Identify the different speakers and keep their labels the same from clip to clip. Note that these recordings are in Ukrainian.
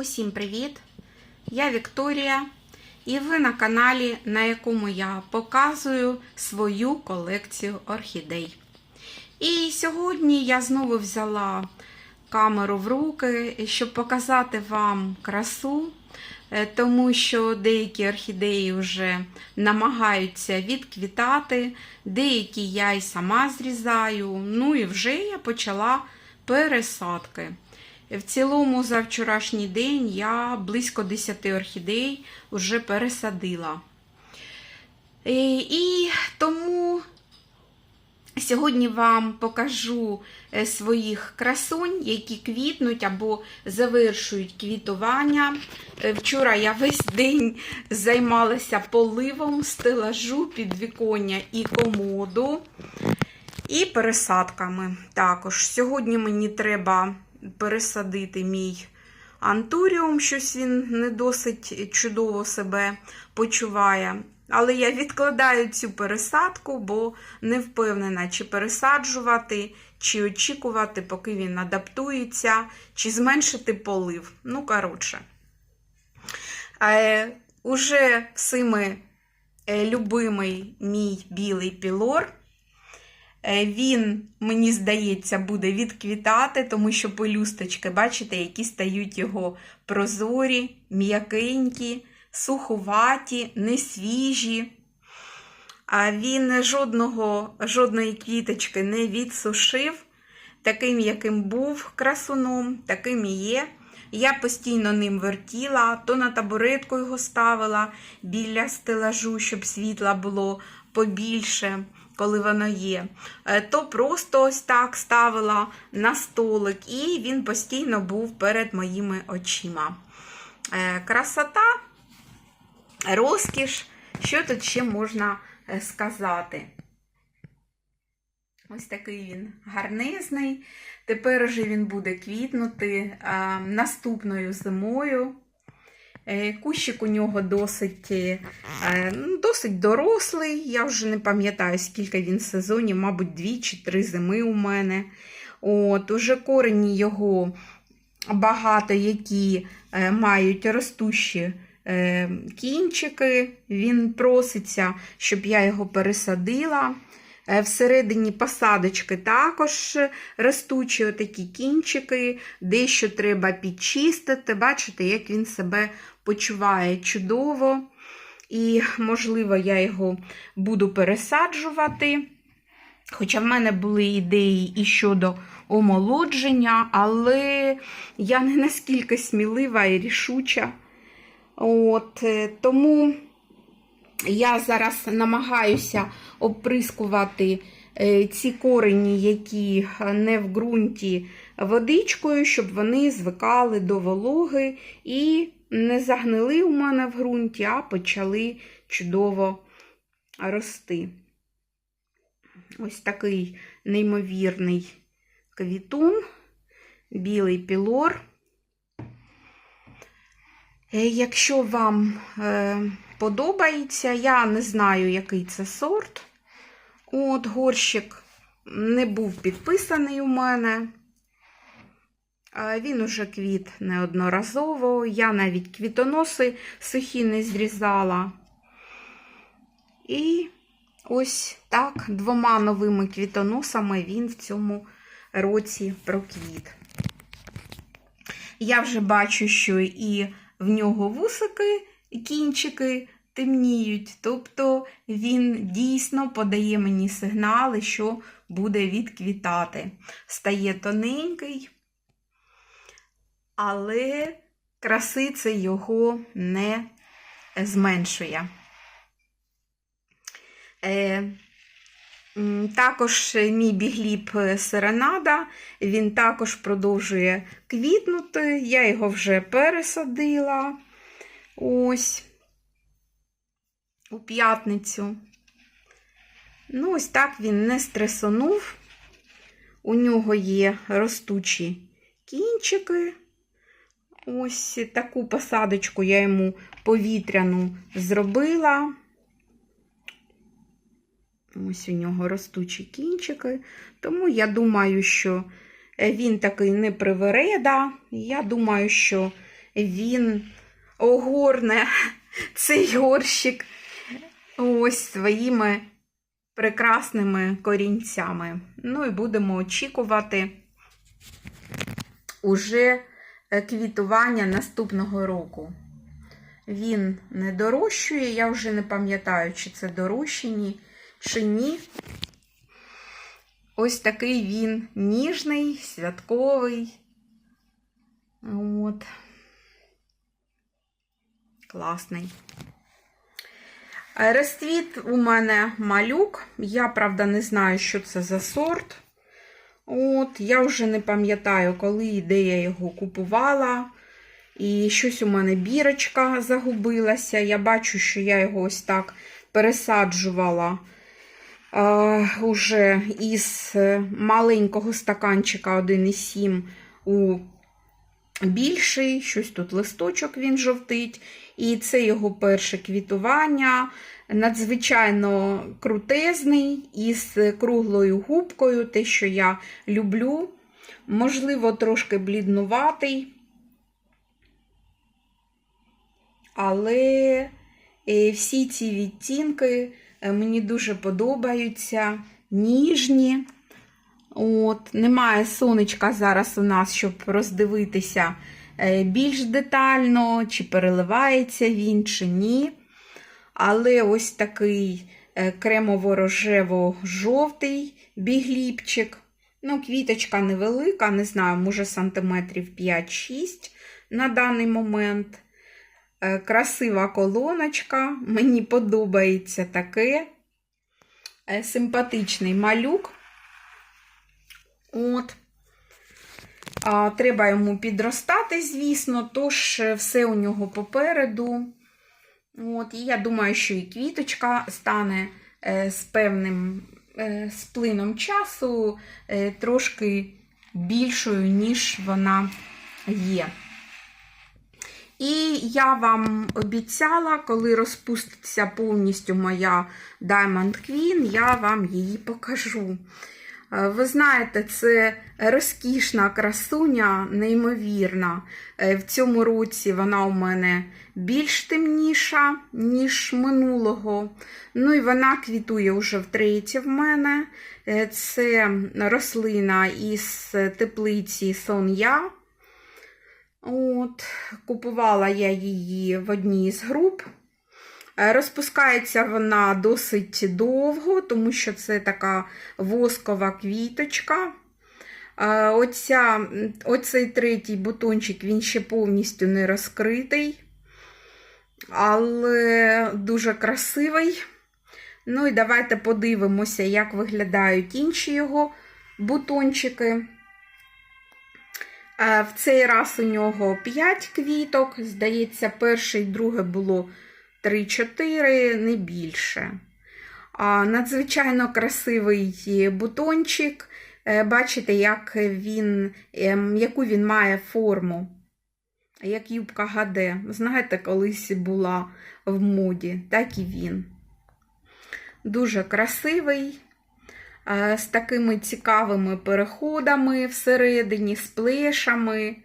Speaker 1: Усім привіт! Я Вікторія, і ви на каналі, на якому я показую свою колекцію орхідей. І сьогодні я знову взяла камеру в руки, щоб показати вам красу, е, тому що деякі орхідеї вже намагаються відквітати, деякі я й сама зрізаю. Ну і вже я почала пересадки. В цілому, за вчорашній день я близько 10 орхідей вже пересадила. І, і тому сьогодні вам покажу е, своїх красунь, які квітнуть або завершують квітування. Е, Вчора я весь день займалася поливом, стелажу, підвіконня і комоду. І пересадками також. Сьогодні мені треба пересадити мій антуріум, щось він не досить чудово себе почуває. Але я відкладаю цю пересадку, бо не впевнена, чи пересаджувати, чи очікувати, поки він адаптується, чи зменшити полив. Ну, коротше. Е, уже всіми е, любимий мій білий пілор. Е, Він, мені здається, буде відквітати, тому що пелюсточки, бачите, які стають його прозорі, м'якенькі, суховаті, несвіжі. А він жодного, жодної квіточки не відсушив. Таким, яким був красуном, таким і є. Я постійно ним вертіла, то на табуретку його ставила біля стелажу, щоб світла було побільше коли воно є, е, то просто ось так ставила на столик, і він постійно був перед моїми очима. Е, красота, розкіш, що тут ще можна е, сказати? Ось такий він гарнизний. Тепер вже він буде квітнути наступною зимою. Кущик у нього досить ну, досить дорослий. Я вже не пам'ятаю, скільки він сезонів, мабуть, дві чи три зими у мене. От, Уже корені його багато, які е, мають ростущі е, кінчики. Він проситься, щоб я його пересадила. Всередині посадочки також ростучі отакі кінчики, дещо треба підчистити. Бачите, як він себе почуває чудово. І, можливо, я його буду пересаджувати. Хоча в мене були ідеї і щодо омолодження, але я не наскільки смілива і рішуча. От, Тому я зараз намагаюся оприскувати ці корені, які не в ґрунті водичкою, щоб вони звикали до вологи і не загнили у мене в ґрунті, а почали чудово рости. Ось такий неймовірний квітун, білий пілор. Якщо вам подобається, я не знаю, який це сорт. От, горщик не був підписаний у мене. Він уже квіт неодноразово. Я навіть квітоноси сухі не зрізала. І ось так, двома новими квітоносами він в цьому році проквіт. Я вже бачу, що і в нього вусики, кінчики темніють. Тобто він дійсно подає мені сигнали, що буде відквітати. Стає тоненький але краси це його не зменшує. Е, також мій бігліп серенада, він також продовжує квітнути. Я його вже пересадила ось у п'ятницю. Ну, ось так він не стресонув. У нього є ростучі кінчики. Ось таку посадочку я йому повітряну зробила. Ось у нього ростучі кінчики. Тому я думаю, що він такий не привереда. Я думаю, що він огорне цей горщик ось своїми прекрасними корінцями. Ну і будемо очікувати уже е, квітування наступного року. Він не дорощує, я вже не пам'ятаю, чи це дорощені, чи ні. Ось такий він ніжний, святковий. От. Класний. Е, Розцвіт у мене малюк. Я, правда, не знаю, що це за сорт. От, я вже не пам'ятаю, коли і де я його купувала. І щось у мене бірочка загубилася. Я бачу, що я його ось так пересаджувала е, уже із маленького стаканчика 1,7 у більший. Щось тут листочок він жовтить. І це його перше квітування. Надзвичайно крутезний, із круглою губкою, те, що я люблю. Можливо, трошки бліднуватий. Але е, всі ці відтінки е, мені дуже подобаються, ніжні. От, Немає сонечка зараз у нас, щоб роздивитися більш детально, чи переливається він, чи ні. Але ось такий е, кремово-рожево-жовтий бігліпчик. Ну, квіточка невелика, не знаю, може сантиметрів 5-6 на даний момент. Е, Красива колоночка, мені подобається таке. Е, Симпатичний малюк. От. А, Треба йому підростати, звісно, тож е, все у нього попереду. От, І я думаю, що і квіточка стане е, з певним е, сплином часу е, трошки більшою, ніж вона є. І я вам обіцяла, коли розпуститься повністю моя Diamond Queen, я вам її покажу. Е, Ви знаєте, це розкішна красуня, неймовірна. Е, В цьому році вона у мене більш темніша, ніж минулого. Ну і вона квітує вже втретє в мене. Е, Це рослина із теплиці Сон'я. От, Купувала я її в одній з груп. Е, Розпускається вона досить довго, тому що це така воскова квіточка. Е, Оця, оцей третій бутончик він ще повністю не розкритий, але дуже красивий. Ну і давайте подивимося, як виглядають інші його бутончики. Е, В цей раз у нього 5 квіток. Здається, перше і друге було 3-4, не більше. Надзвичайно красивий бутончик. Е, Бачите, як він, ем, яку він має форму. Як юбка Гаде. Знаєте, колись була в моді, так і він. Дуже красивий, е, з такими цікавими переходами всередині, з плешами,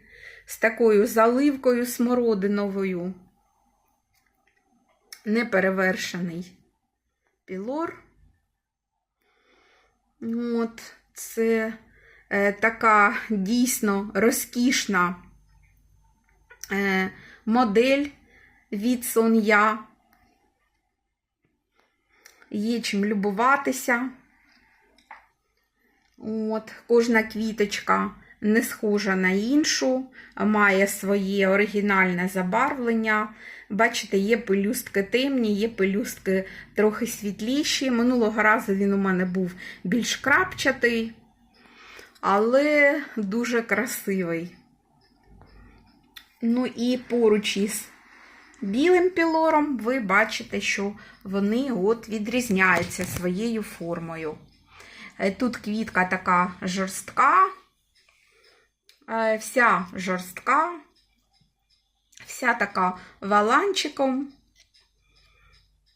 Speaker 1: з такою заливкою смородиновою. Неперевершений пілор. От, це е, така дійсно розкішна е, модель від Сон'я. Є чим любуватися. От, Кожна квіточка не схожа на іншу, має своє оригінальне забарвлення. Бачите, є пелюстки темні, є пелюстки трохи світліші. Минулого разу він у мене був більш крапчатий, але дуже красивий. Ну і поруч із білим пілором ви бачите, що вони от відрізняються своєю формою. Е, Тут квітка така жорстка, е, вся жорстка, вся така валанчиком.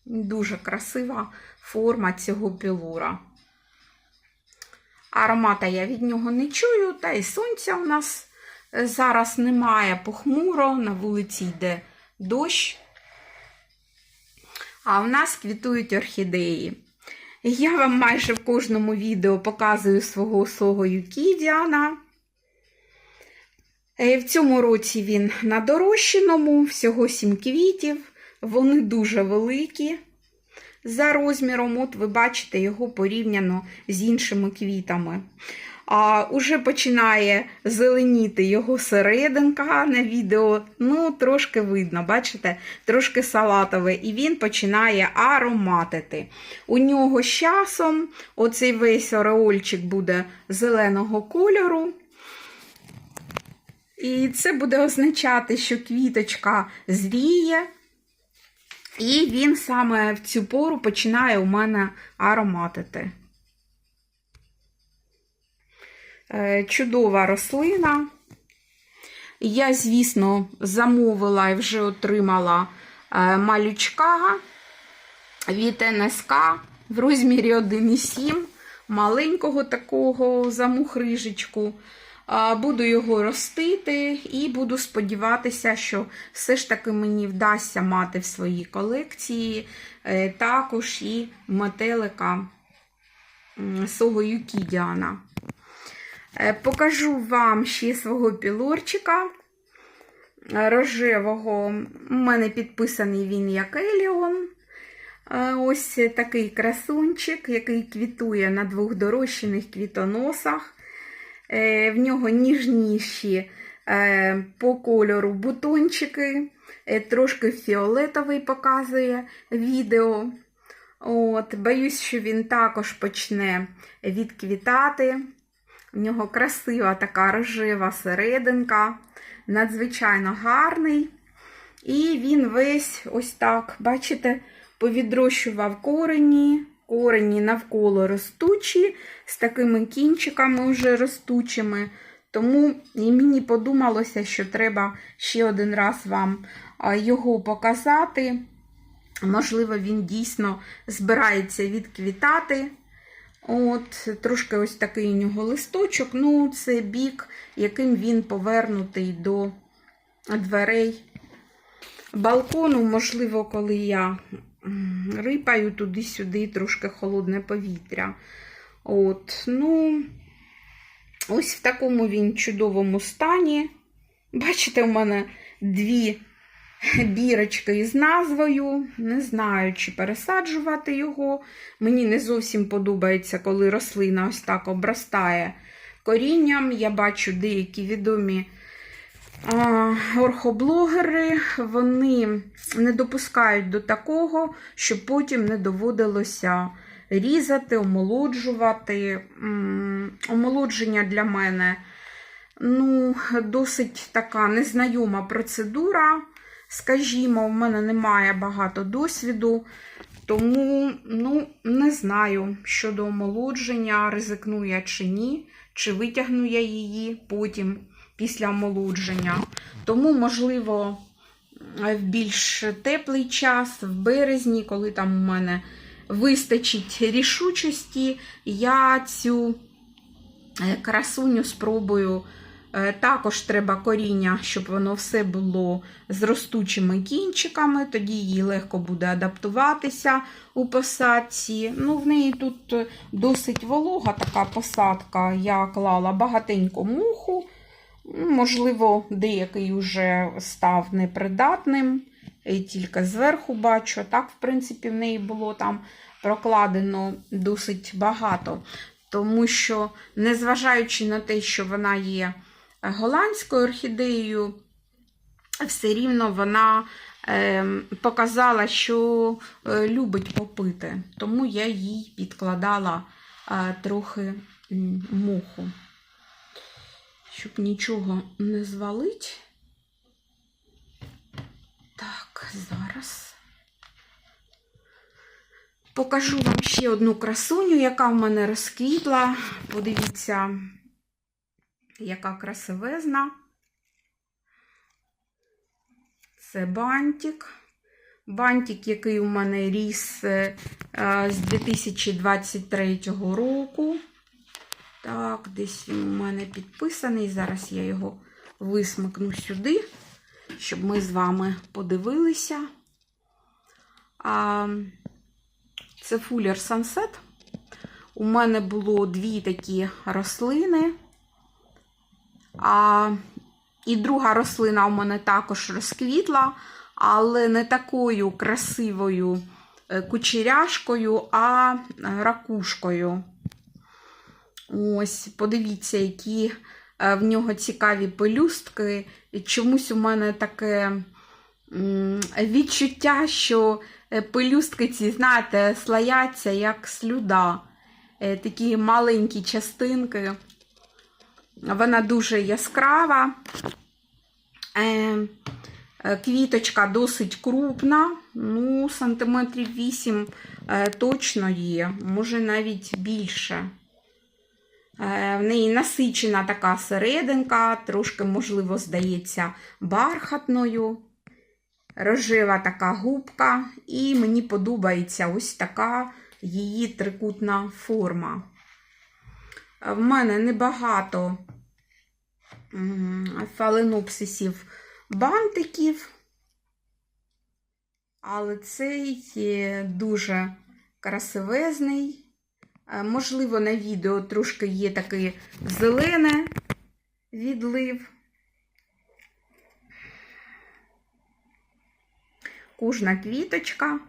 Speaker 1: Дуже красива форма цього пілора. Аромата я від нього не чую, та і сонця у нас Зараз немає похмуро, на вулиці йде дощ. А в нас квітують орхідеї. Я вам майже в кожному відео показую свого свого Юкідіана. Е, В цьому році він на дорощеному, всього 7 квітів. Вони дуже великі за розміром. От ви бачите його порівняно з іншими квітами. А уже починає зеленіти його серединка на відео. Ну, трошки видно, бачите, трошки салатове, і він починає ароматити. У нього з часом оцей весь ореольчик буде зеленого кольору. І це буде означати, що квіточка зріє, і він саме в цю пору починає у мене ароматити. Е, Чудова рослина. Я, звісно, замовила і вже отримала е, малючка від НСК в розмірі 1,7, маленького такого замухрижечку. Буду його ростити і буду сподіватися, що все ж таки мені вдасться мати в своїй колекції е, також і метелика свого Юкідіана. Е, Покажу вам ще свого пілорчика е, рожевого. У мене підписаний він як Еліон. Ось такий красунчик, який квітує на двох дорощених квітоносах. Е, В нього ніжніші е, по кольору бутончики, е, трошки фіолетовий показує відео. От, Боюсь, що він також почне відквітати. У нього красива така рожева серединка, надзвичайно гарний. І він весь ось так, бачите, повідрощував корені, корені навколо ростучі, з такими кінчиками вже ростучими. Тому і мені подумалося, що треба ще один раз вам його показати. Можливо, він дійсно збирається відквітати. От, Трошки ось такий у нього листочок. Ну, це бік, яким він повернутий до дверей балкону. Можливо, коли я рипаю туди-сюди трошки холодне повітря. От, ну, Ось в такому він чудовому стані. Бачите, у мене дві бірочки із назвою. Не знаю, чи пересаджувати його. Мені не зовсім подобається, коли рослина ось так обростає корінням. Я бачу деякі відомі орхоблогери, вони не допускають до такого, щоб потім не доводилося різати, омолоджувати. Омолодження для мене ну, досить така незнайома процедура. Скажімо, в мене немає багато досвіду, тому ну, не знаю щодо омолодження, ризикну я чи ні, чи витягну я її потім після омолодження. Тому, можливо, в більш теплий час, в березні, коли там у мене вистачить рішучості, я цю е, красуню спробую. Е, Також треба коріння, щоб воно все було з ростучими кінчиками, тоді їй легко буде адаптуватися у посадці. Ну, В неї тут е, досить волога така посадка. Я клала багатенько муху. Можливо, деякий вже став непридатним, тільки зверху бачу. Так, в принципі, в неї було там прокладено досить багато. Тому що, незважаючи на те, що вона є голландською орхідеєю, все рівно вона е, показала, що е, любить попити. Тому я їй підкладала е, трохи муху. Щоб нічого не звалить. Так, зараз. Покажу вам ще одну красуню, яка в мене розквітла. Подивіться, яка красивезна. Це бантик. Бантик, який у мене ріс е, з 2023 року. Так, десь він у мене підписаний. Зараз я його висмикну сюди, щоб ми з вами подивилися. А, це фулер Sunset. У мене було дві такі рослини. А, і друга рослина у мене також розквітла, але не такою красивою е, кучеряшкою, а е, ракушкою. Ось, подивіться, які е, в нього цікаві пелюстки. І чомусь у мене таке відчуття, що е, пелюстки ці, знаєте, слояться як слюда. Е, Такі маленькі частинки. Вона дуже яскрава. Квіточка досить крупна, ну, сантиметрів 8 е, точно є, може навіть більше. Е, В неї насичена така серединка, трошки, можливо, здається, бархатною. Рожева така губка, і мені подобається ось така її трикутна форма. Е, В мене небагато фаленопсисів бантиків, але цей дуже красивезний. Е, Можливо, на відео трошки є такий зелене відлив. Кожна квіточка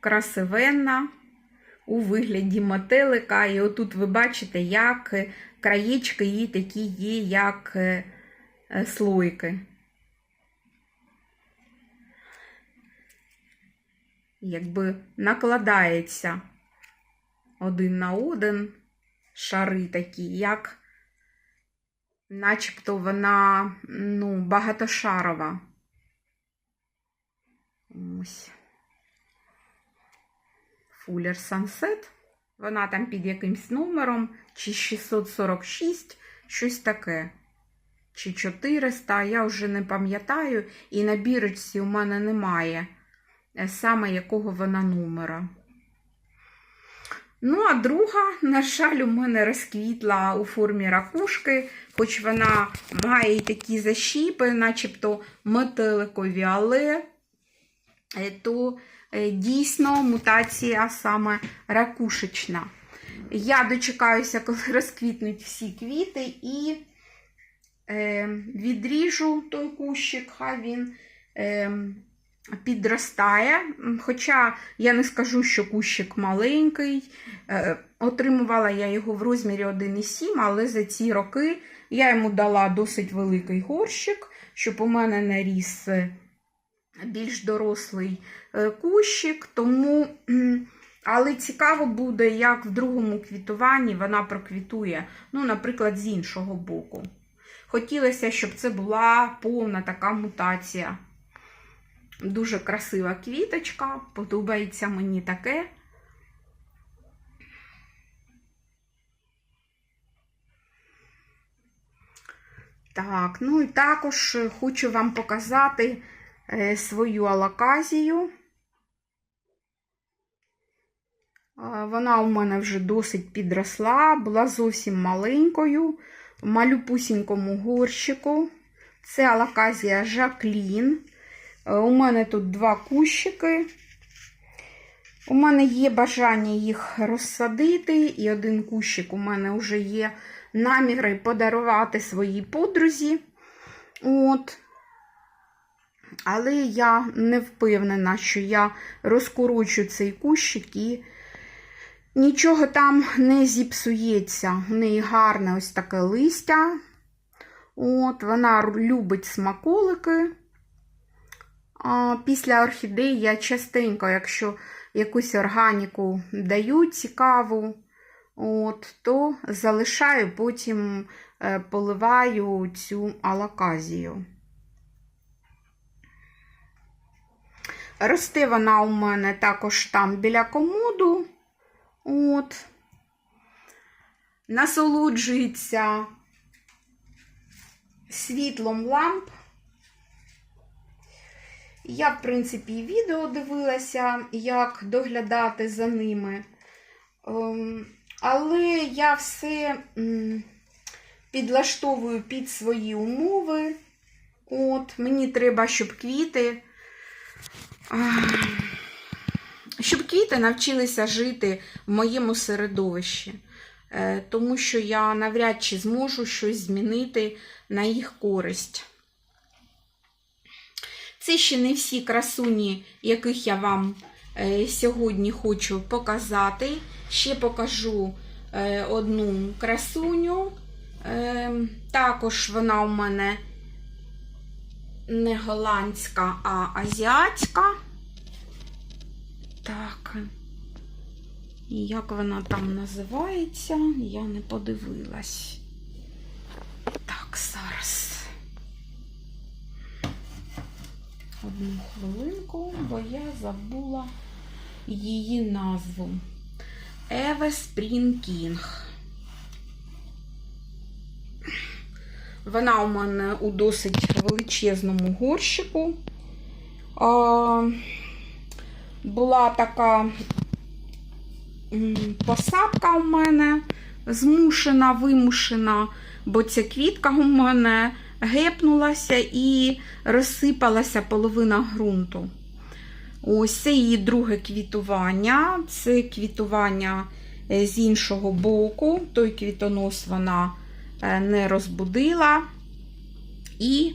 Speaker 1: красивенна у вигляді метелика. І отут ви бачите, як краєчки її такі є, як е, е, слойки. Якби накладається один на один шари такі, як начебто вона ну, багатошарова. Ось. Fuller Sunset. Вона там під якимсь номером, чи 646, щось таке. Чи 400, я вже не пам'ятаю, і на бірочці у мене немає е, саме якого вона номера. Ну, а друга, на жаль, у мене розквітла у формі ракушки, хоч вона має такі защіпи, начебто метеликові, але е, то е, дійсно мутація саме ракушечна. Я дочекаюся, коли розквітнуть всі квіти, і е, відріжу той кущик, хай він підростає. Хоча я не скажу, що кущик маленький. Е, отримувала я його в розмірі 1,7, але за ці роки я йому дала досить великий горщик, щоб у мене наріс е, більш дорослий е, кущик. Тому, але цікаво буде, як в другому квітуванні вона проквітує, ну, наприклад, з іншого боку. Хотілося, щоб це була повна така мутація. Дуже красива квіточка, подобається мені таке. Так, ну і також хочу вам показати е, свою алаказію. Вона у мене вже досить підросла, була зовсім маленькою, в малюпусінькому горщику. Це алаказія Жаклін. Е, У мене тут два кущики. У мене є бажання їх розсадити, і один кущик у мене вже є наміри подарувати своїй подрузі. От. Але я не впевнена, що я розкорочу цей кущик і нічого там не зіпсується. У неї гарне ось таке листя. От, Вона любить смаколики. Після орхідеї я частенько, якщо якусь органіку даю цікаву, от, то залишаю, потім е, поливаю цю алаказію. Росте вона у мене також там біля комоду. От. Насолоджується світлом ламп. Я, в принципі, і відео дивилася, як доглядати за ними. Ем, Але я все підлаштовую під свої умови. От, мені треба, щоб квіти. Щоб квіти навчилися жити в моєму середовищі. Е, Тому що я навряд чи зможу щось змінити на їх користь. Це ще не всі красуні, яких я вам е, сьогодні хочу показати. Ще покажу е, одну красуню. Е, також вона у мене не голландська, а азіатська. Так. Як вона там називається, я не подивилась. Так, зараз. Одну хвилинку, бо я забула її назву. Еве Спрін Кінг. Вона у мене у досить величезному горщику. А, була така посадка у мене змушена, вимушена, бо ця квітка у мене гепнулася і розсипалася половина ґрунту. Ось це її друге квітування. Це квітування е, з іншого боку. Той квітонос вона е, не розбудила. І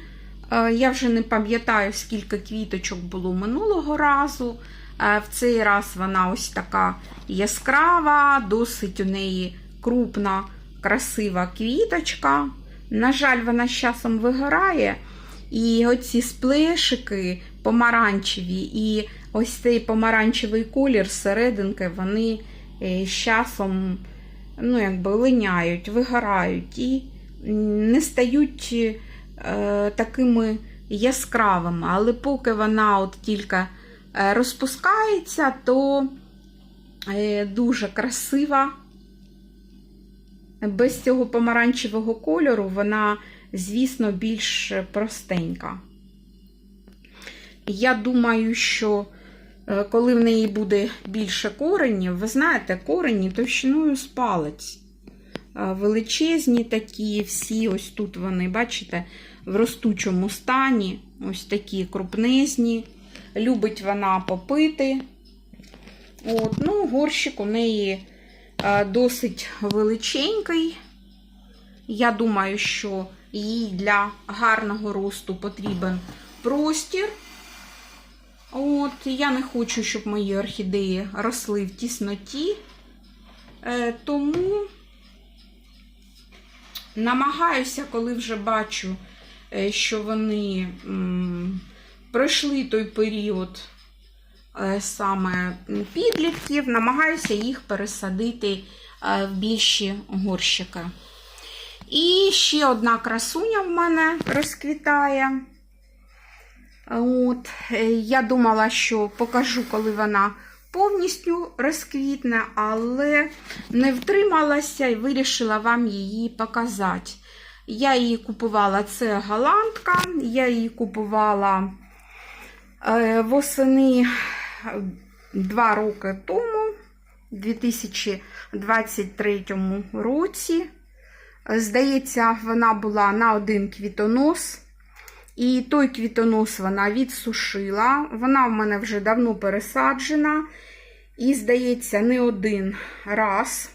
Speaker 1: е, я вже не пам'ятаю, скільки квіточок було минулого разу. В цей раз вона ось така яскрава, досить у неї крупна, красива квіточка. На жаль, вона з часом вигорає. І оці сплешики помаранчеві, і ось цей помаранчевий колір серединки, вони е, з часом ну, якби линяють, вигорають і не стають е, такими яскравими. Але поки вона от тільки е, розпускається, то е, дуже красива. Без цього помаранчевого кольору вона, звісно, більш простенька. Я думаю, що е, коли в неї буде більше коренів, ви знаєте, корені товщиною з палець. Е, Величезні такі, всі, ось тут вони, бачите, в ростучому стані, ось такі крупнезні. Любить вона попити. От, ну, горщик у неї досить величенький. Я думаю, що їй для гарного росту потрібен простір. От, я не хочу, щоб мої орхідеї росли в тісноті. Е, тому намагаюся, коли вже бачу, е, що вони пройшли той період е, саме підлітків, намагаюся їх пересадити е, в більші горщики. І ще одна красуня в мене розквітає. От, е, Я думала, що покажу, коли вона повністю розквітне, але не втрималася і вирішила вам її показати. Я її купувала, це голландка, я її купувала е, восени два роки тому, у 2023 році. Здається, вона була на один квітонос. І той квітонос вона відсушила. Вона в мене вже давно пересаджена. І, здається, не один раз.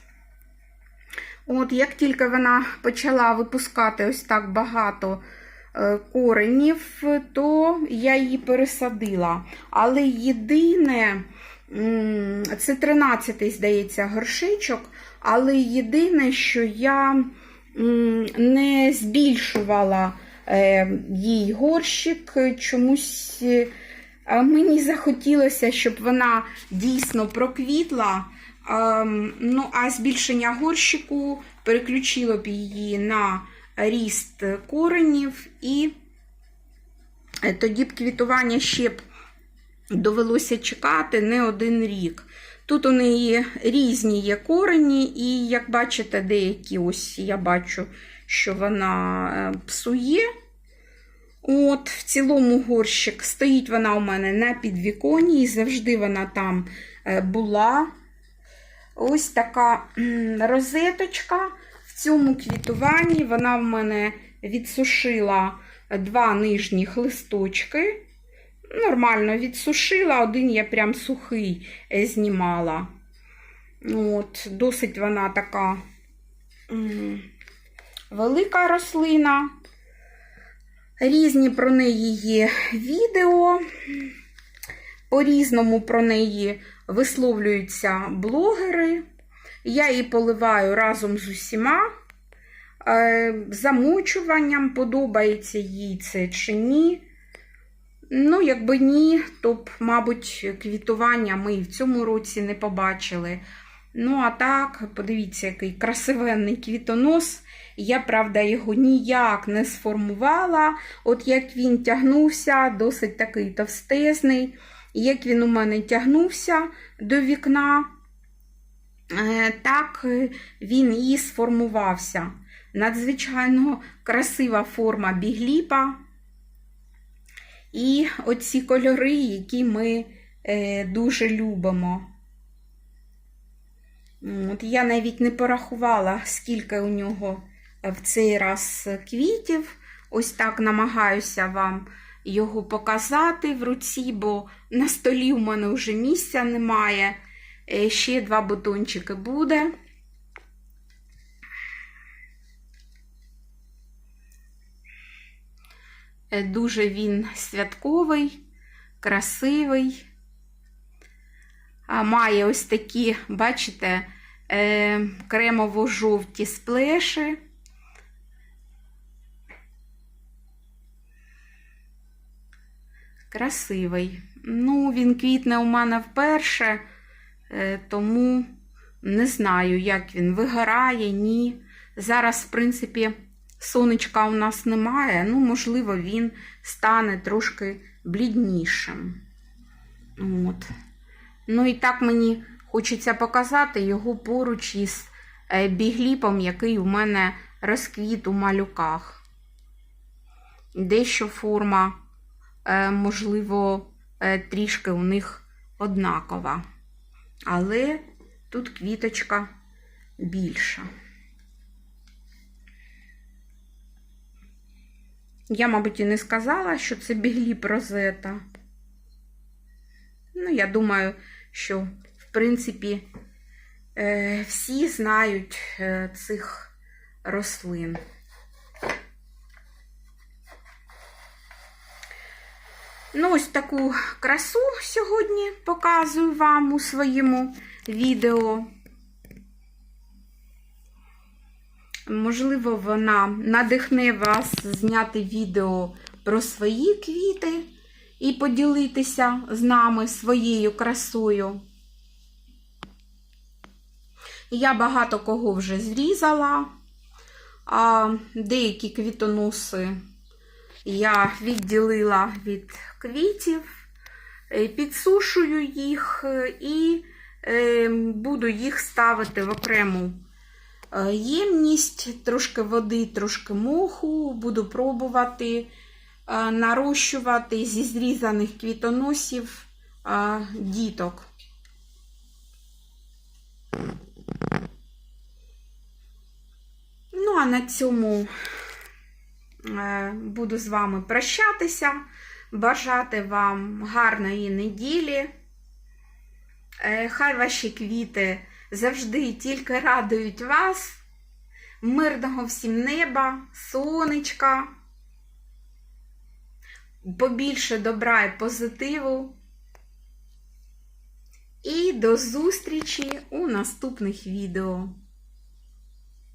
Speaker 1: От, як тільки вона почала випускати ось так багато коренів, то я її пересадила. Але єдине, це 13-й, здається, горшичок, але єдине, що я не збільшувала е, їй горщик, чомусь е, мені захотілося, щоб вона дійсно проквітла. Ем, Ну, а збільшення горщику переключило б її на ріст коренів, і е, тоді б квітування ще б довелося чекати не один рік. Тут у неї різні є корені, і, як бачите, деякі ось я бачу, що вона е, псує. От, В цілому горщик стоїть вона у мене на підвіконні, і завжди вона там е, була. Ось така розеточка цьому квітуванні. Вона в мене відсушила два нижніх листочки. Нормально відсушила, один я прям сухий е, знімала. От, Досить вона така велика рослина. Різні про неї є відео. По-різному про неї висловлюються блогери. Я її поливаю разом з усіма. Е, Замочуванням подобається їй це чи ні. Ну, якби ні, то б, мабуть, квітування ми і в цьому році не побачили. Ну, а так, подивіться, який красивенний квітонос. Я, правда, його ніяк не сформувала. От як він тягнувся, досить такий товстезний. Як він у мене тягнувся до вікна, так е, він і сформувався. Надзвичайно красива форма бігліпа. І оці кольори, які ми е, дуже любимо. От Я навіть не порахувала, скільки у нього в цей раз квітів. Ось так намагаюся вам його показати в руці, бо на столі у мене вже місця немає. Е, Ще два бутончики буде. Е, Дуже він святковий, красивий. Має ось такі, бачите, е, кремово-жовті сплеші. Красивий. Ну, він квітне у мене вперше, тому не знаю, як він вигорає, ні. Зараз, в принципі, сонечка у нас немає, ну, можливо, він стане трошки бліднішим. От. Ну, і так мені хочеться показати його поруч із е, бігліпом, який у мене розквіт у малюках. Дещо форма, е, можливо, е, трішки у них однакова. Але тут квіточка більша. Я, мабуть, і не сказала, що це бігліп розета. Ну, я думаю, що, в принципі, е, всі знають е, цих рослин. Ну, ось таку красу сьогодні показую вам у своєму відео. Можливо, вона надихне вас зняти відео про свої квіти і поділитися з нами своєю красою. Я багато кого вже зрізала, деякі квітоноси я відділила від квітів, е, підсушую їх і е, буду їх ставити в окрему е, ємність, трошки води, трошки моху, буду пробувати нарощувати зі зрізаних квітоносів діток. Ну, а на цьому буду з вами прощатися, бажати вам гарної неділі. Е, хай ваші квіти завжди тільки радують вас, мирного всім неба, сонечка, побільше добра і позитиву. І до зустрічі у наступних відео.